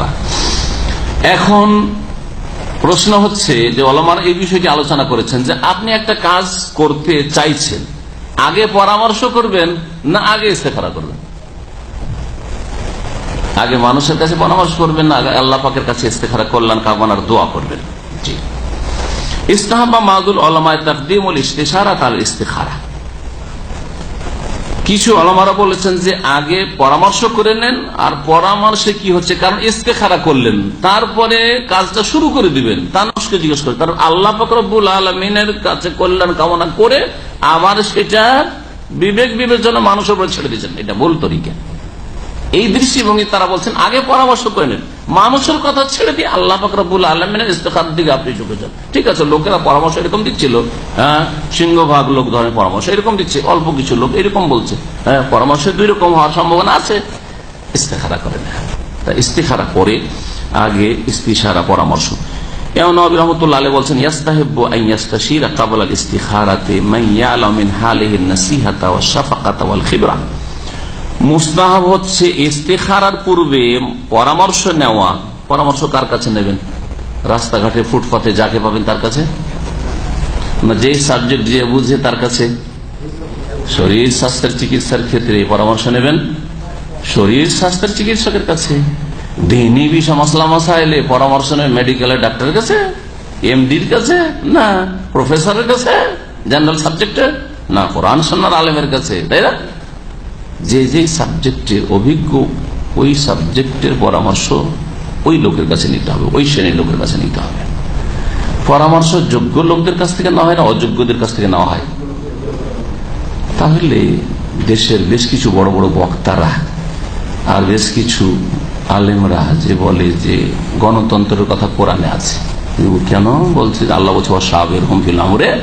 ইস্তেখারা এখন প্রশ্ন হচ্ছে যে অলমার এই বিষয়টি আলোচনা করেছেন যে আপনি একটা কাজ করতে চাইছেন, আগে পরামর্শ করবেন না আগে ইস্তেখারা করবেন? আগে মানুষের কাছে পরামর্শ করবেন না, আগে আল্লাহ পাকের কাছে ইস্তেখারা কল্যাণ কামনার দোয়া করবেন? জি। ইস্তাহাবা মাদুল অলমায় তাকদিমুল ইস্তেসারা তার ইস্তেখারা কিছু আলমারা বলেছেন যে আগে পরামর্শ করে নেন, আর পরামর্শে কি হচ্ছে? কারণ ইস্তেখারা করলেন, তারপরে কাজটা শুরু করে দিবেন। তানুষকে জিজ্ঞেস করে কারণ আল্লাহ ফকরবুল আলমিনের কাছে কল্যাণ কামনা করে আবার সেটা বিবেক বিবেচনা মানুষের উপরে ছেড়ে দিয়েছেন। এটা ভুল তরিকা। এই দৃষ্টিভঙ্গি তারা বলছেন, আগে পরামর্শ করে নেন। মানুষের কথা ছেড়ে দিয়ে আল্লাহ ফকরবুল আলমিনের ইস্তেখার দিকে আপনি ঝুঁকে যান। ঠিক আছে, লোকেরা পরামর্শ এরকম দিচ্ছিল হ্যাঁ সিংহভাগ লোক ধরনের পরামর্শ এরকম দিচ্ছে, অল্প কিছু লোক এরকম বলছে। হ্যাঁ পরামর্শ দুই রকম হওয়ার সম্ভাবনা আছে। ইস্তেখারা করে না। তা ইস্তেখারা করে আগে ইস্তিসারা পরামর্শ। এমন মান মিন মুস্তাহাব হচ্ছে ইস্তেখারার পূর্বে পরামর্শ নেওয়া। পরামর্শ কার কাছে নেবেন? রাস্তাঘাটে, ফুটপাতে যাকে পাবেন তার কাছে? যে সাবজেক্ট যে বুঝে তার কাছে? শরীর স্বাস্থ্যের চিকিৎসার ক্ষেত্রে পরামর্শ নেবেন। শরীর স্বাস্থ্যের চিকিৎসকের কাছে। দিনী বিষয় মশলা পরামর্শ নেবেন মেডিকেলের ডাক্তারের কাছে? এমডির কাছে? না। প্রফেসরের কাছে? জেনারেল সাবজেক্টের না, কোরআন সন্ন্যার আলেমের কাছে। তাই না? যে যে সাবজেক্টে অভিজ্ঞ, ওই সাবজেক্টের পরামর্শ ওই লোকের কাছে নিতে হবে, ওই শ্রেণির লোকের কাছে নিতে হবে। পরামর্শ যোগ্য লোকদের কাছ থেকে নেওয়া হয় না, অযোগ্যদের কাছ থেকে নেওয়া হয়? তাহলে দেশের বেশ কিছু বড় বড় বক্তারা আর বেশ কিছু আলেমরা যে বলে যে গণতন্ত্রের কথা কোরআনে আছে কেন বলছে আল্লাহ বলছে সাহের হুমফিল আমরে?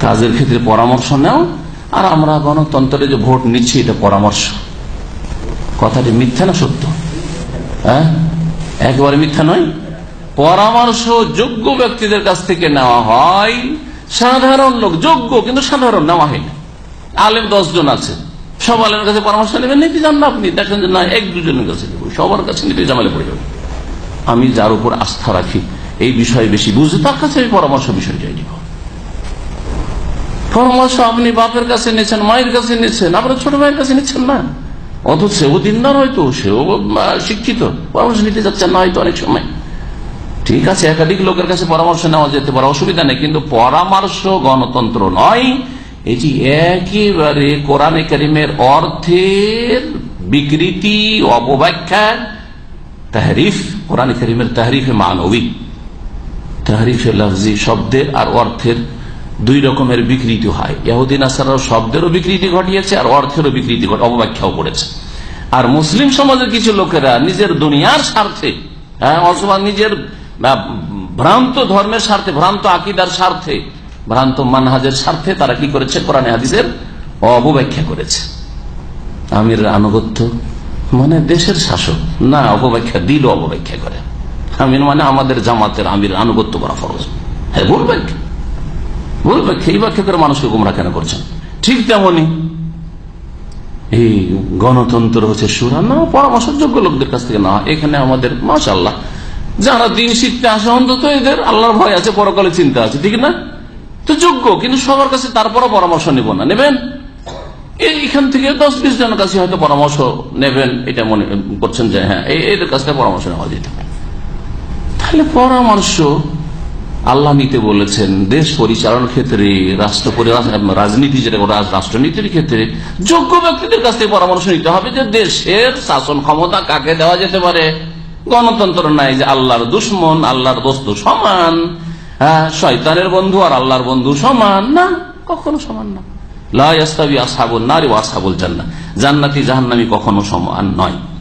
কাজের ক্ষেত্রে পরামর্শ নেও আর আমরা গণতন্ত্রে যে ভোট নিচ্ছি, এটা পরামর্শ। কথাটি মিথ্যা না সত্য? হ্যাঁ? একেবারে মিথ্যা নয়। পরামর্শ যোগ্য ব্যক্তিদের কাছ থেকে নেওয়া হয়। সাধারণ লোক, যোগ্য, কিন্তু সাধারণ নেওয়া হয় না আলেম দশজন আছে। সব আলেমের কাছে পরামর্শ নেবেন নাকি জান না আপনি? দেখেন যে না, এক দুজনের কাছে নেব। সবার কাছে নিতে জামালে পড়ে যাবে। আমি যার উপর আস্থা রাখি, এই বিষয়ে বেশি বুঝি তার কাছে আমি পরামর্শ বিষয়টাই নিব। পরামর্শ আপনি বাপের কাছে নিচ্ছেন, মায়ের কাছে নিচ্ছেন, আপনার ছোট ভাইয়ের কাছে নিচ্ছেন না। অত সেও দিনদার হয়তো, সেও শিক্ষিত। পরামর্শ নিতে যাচ্ছেন না হয়তো অনেক সময়। ঠিক আছে, একাধিক লোকের কাছে পরামর্শ নেওয়া যেতে পারে, অসুবিধা নেই, কিন্তু পরামর্শ গণতন্ত্র নয়। এটি একেবারে কোরআনে করিমের অর্থের বিকৃতি অপব্যাখ্যা তাহরিফ, কোরআনে করিমের তাহরিফে মানবী, তাহরিফে লফজি শব্দের আর অর্থের দুই রকমের বিকৃতি হয়। ইহুদিন আসার শব্দেরও বিকৃতি ঘটিয়েছে আর অর্থেরও বিকৃতি অবব্যাখ্যাও করেছে। আর মুসলিম সমাজের কিছু লোকেরা নিজের দুনিয়ার স্বার্থে হ্যাঁ অথবা নিজের ভ্রান্ত ধর্মের স্বার্থে, ভ্রান্ত আকিদার স্বার্থে, ভ্রান্ত মানহাজের স্বার্থে তারা কি করেছে? কোরআন হাদিসের অবব্যাখ্যা করেছে। আমির আনুগত্য মানে দেশের শাসক। না অপব্যাখ্যা দিল অপব্যাখ্যা করে। আমির মানে আমাদের জামাতের আমির আনুগত্য করা ফরজ। হ্যাঁ ব্যাখ্যা। ভুল ব্যাখ্যা এই মানুষকে গুমরা কেন করছেন? ঠিক তেমনি এই গণতন্ত্র হচ্ছে সুরা না, পরামর্শযোগ্য লোকদের কাছ থেকে না, এখানে আমাদের মাসাল্লাহ যারা দিন শিখতে আসে, অন্তত এদের আল্লাহর ভয় আছে, পরকালে চিন্তা আছে, ঠিক না? তো যোগ্য, কিন্তু সবার কাছে তারপরও পরামর্শ নেব না, নেবেন? এইখান থেকে দশ বিশ জনের কাছে হয়তো পরামর্শ নেবেন, এটা মনে করছেন যে হ্যাঁ এদের কাছ থেকে পরামর্শ নেওয়া যেতে তাহলে পরামর্শ আল্লাহ নিতে বলেছেন, দেশ পরিচালনার ক্ষেত্রে, রাষ্ট্র রাজনীতি যেটা রাষ্ট্রনীতির ক্ষেত্রে যোগ্য ব্যক্তিদের কাছ থেকে পরামর্শ নিতে হবে যে দেশের শাসন ক্ষমতা কাকে দেওয়া যেতে পারে। গণতন্ত্র নাই যে আল্লাহর দুশ্মন, আল্লাহর দোস্ত সমান হ্যাঁ শয়তানের বন্ধু আর আল্লাহর বন্ধু সমান। না, কখনো সমান না। লাস্তাবি আসাবুল নারী আসাবুল জান্না জান্নাতি জাহান্নামি কখনো সমান নয়।